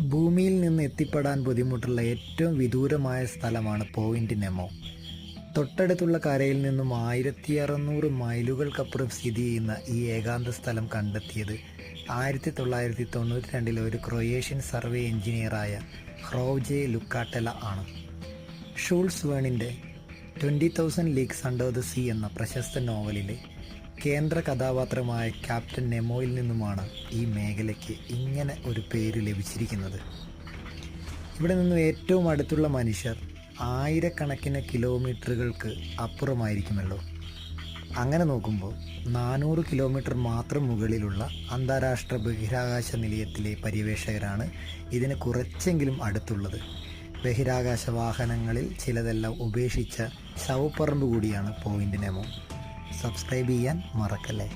ഭൂമിയിൽ നിന്ന് എത്തിപ്പെടാൻ ബുദ്ധിമുട്ടുള്ള ഏറ്റവും വിദൂരമായ സ്ഥലമാണ് പോയിന്റ് നെമോ. തൊട്ടടുത്തുള്ള കരയിൽ നിന്നും ആയിരത്തി അറുന്നൂറ് മൈലുകൾക്കപ്പുറം സ്ഥിതി ചെയ്യുന്ന ഈ ഏകാന്ത സ്ഥലം കണ്ടെത്തിയത് ആയിരത്തി തൊള്ളായിരത്തി തൊണ്ണൂറ്റി രണ്ടിലെ ഒരു ക്രൊയേഷ്യൻ സർവേ എഞ്ചിനീയറായ ഹ്രോജെ ലുക്കാട്ടെല ആണ്. Jules വേണിന്റെ twenty thousand leagues under the sea എന്ന പ്രശസ്ത നോവലിലെ കേന്ദ്ര കഥാപാത്രമായ ക്യാപ്റ്റൻ നെമോയിൽ നിന്നുമാണ് ഈ മേഖലയ്ക്ക് ഇങ്ങനെ ഒരു പേര് ലഭിച്ചിരിക്കുന്നത്. ഇവിടെ നിന്നും ഏറ്റവും അടുത്തുള്ള മനുഷ്യർ ആയിരക്കണക്കിന് കിലോമീറ്ററുകൾക്ക് അപ്പുറമായിരിക്കുമല്ലോ. അങ്ങനെ നോക്കുമ്പോൾ നാനൂറ് കിലോമീറ്റർ മാത്രം മുകളിലുള്ള അന്താരാഷ്ട്ര ബഹിരാകാശ നിലയത്തിലെ പര്യവേഷകരാണ് ഇതിന് കുറച്ചെങ്കിലും അടുത്തുള്ളത്. ബഹിരാകാശ വാഹനങ്ങളിൽ ചിലതെല്ലാം ഉപേക്ഷിച്ച ശവപ്പറമ്പ് കൂടിയാണ് പോയിന്റ് നെമോ. സബ്സ്ക്രൈബ് ചെയ്യാൻ മറക്കല്ലേ?